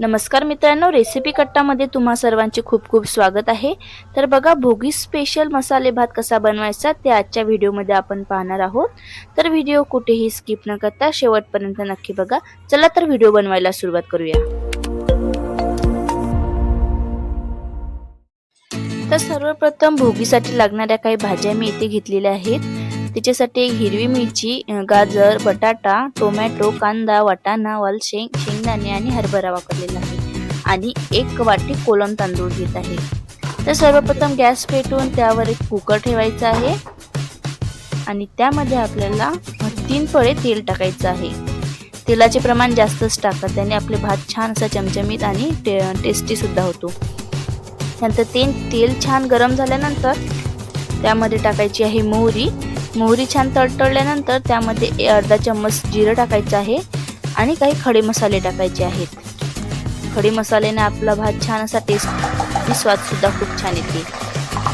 नमस्कार मित्रांनो रेसिपी कट्टामध्ये तुम्हा सर्वांचे खूप खूप स्वागत आहे. तर बघा भोगी स्पेशल मसाले भात कसा बनवायचा ते आजच्या व्हिडिओमध्ये आपण पाहणार आहोत. तर व्हिडिओ कुठेही स्किप न करता शेवटपर्यंत नक्की बघा. चला तर व्हिडिओ बनवायला सुरुवात करूया. तर सर्वप्रथम भोगीसाठी लागणाऱ्या काही भाज्या मी इथे घेतलेल्या आहेत. त्याच्यासाठी एक हिरवी मिरची गाजर बटाटा टोमॅटो कांदा वाटाणा वालशेंग शेंगदाणे आणि हरभरा वापरलेला आहे. आणि एक वाटी कोलम तांदूळ घेत आहे. तर सर्वप्रथम गॅस पेटवून त्यावर एक कुकर ठेवायचा आहे. आणि त्यामध्ये आपल्याला तीन फळे तेल टाकायचं आहे. तेलाचे प्रमाण जास्तच टाका त्याने आपले भात छान असा चमचमीत आणि टे टेस्टीसुद्धा होतो. नंतर ते तेल छान गरम झाल्यानंतर त्यामध्ये टाकायची आहे मोहरी. मोहरी छान तडतडल्यानंतर त्यामध्ये अर्धा चम्मच जिरं टाकायचं आहे आणि काही खडे मसाले टाकायचे आहेत. खडे मसाल्याने आपला भात छान असा टेस्ट स्वादसुद्धा खूप छान येते.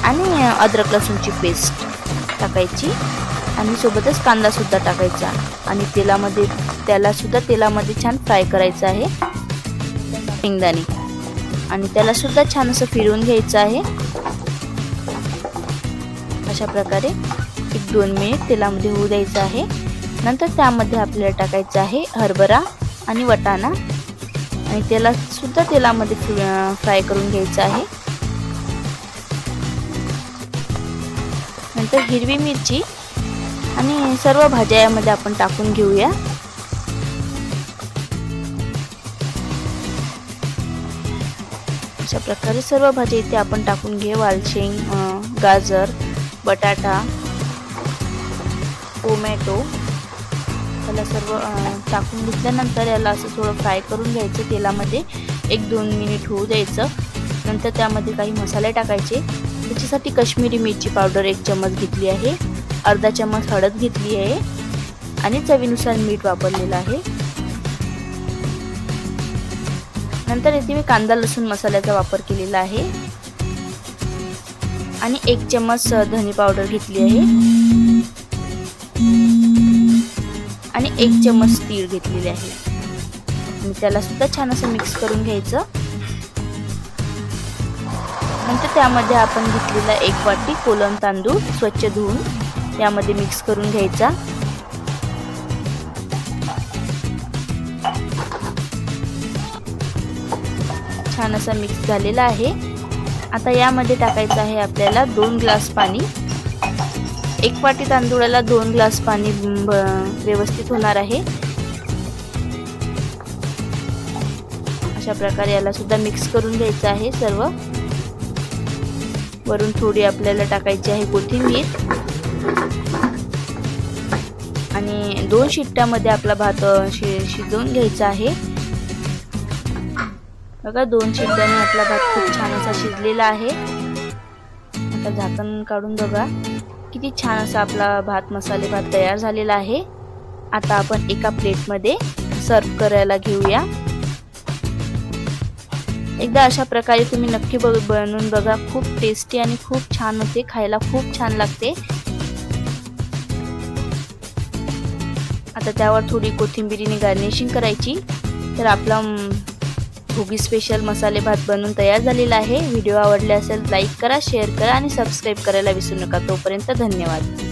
आणि अद्रक लसूणची पेस्ट टाकायची आणि सोबतच कांदासुद्धा टाकायचा आणि तेलामध्ये त्यालासुद्धा तेलामध्ये छान फ्राय करायचं आहे. शेंगदाणे. आणि त्यालासुद्धा छान असं फिरवून घ्यायचं आहे. अशा प्रकारे एक दोन मिनिट तेलामध्ये होऊ द्यायचं आहे. नंतर त्यामध्ये आपल्याला टाकायचं आहे हरभरा आणि वटाणा. आणि त्याला सुद्धा तेलामध्ये फ्राय करून घ्यायचं आहे. नंतर हिरवी मिरची आणि सर्व भाज्या यामध्ये आपण टाकून घेऊया. अशा प्रकारे सर्व भाज्या इथे आपण टाकून घे वालशेंग गाजर बटाटा टोमॅटो त्याला सर्व टाकून घेतल्यानंतर याला असं थोडं फ्राय करून घ्यायचं तेलामध्ये. एक दोन मिनिट होऊ द्यायचं. नंतर त्यामध्ये काही मसाले टाकायचे. त्याच्यासाठी कश्मीरी मिरची पावडर एक चमच घेतली आहे. अर्धा चमच हळद घेतली आहे. आणि चवीनुसार मीठ वापरलेलं आहे. नंतर येथे मी कांदा लसूण मसाल्याचा वापर केलेला आहे. आणि एक चम्मच धनी पावडर घेतली आहे. आणि एक चम्मच तीळ घेतलेले आहे. आणि त्याला सुद्धा छान असं मिक्स करून घ्यायचं. नंतर त्यामध्ये आपण घेतलेला एक वाटी कोलम तांदूळ स्वच्छ धुवून यामध्ये मिक्स करून घ्यायचा. छान असा मिक्स झालेला आहे. आता यामध्ये टाकायचं आहे आपल्याला दोन ग्लास पाणी. एक वाटी तांदूळाला दोन ग्लास पाणी व्यवस्थित होणार आहे. अशा प्रकारे याला सुद्धा मिक्स करून घ्यायचं आहे सर्व. वरून थोडी आपल्याला टाकायची आहे कोथिंबीर. आणि दोन शिट्ट्यामध्ये आपला भात शि शिजवून घ्यायचा आहे. बघा दोन शिट्ट्याने आपला भात खूप छान असा शिजलेला आहे. आता झाकण काढून बघा. किती छान असा आपला भात मसाले भात तयार झालेला आहे. आता आपण एका प्लेटमध्ये सर्व करायला घेऊया. एकदा अशा प्रकारे तुम्ही नक्की बघ बनवून बघा. खूप टेस्टी आणि खूप छान होते. खायला खूप छान लागते. आता त्यावर थोडी कोथिंबिरीने गार्निशिंग करायची. तर आपला भोगी स्पेशल मसाले भात बनवून तयार झालेला आहे. व्हिडिओ आवडले असेल लाईक करा शेअर करा आणि सबस्क्राईब करायला विसरू नका. तोपर्यंत धन्यवाद.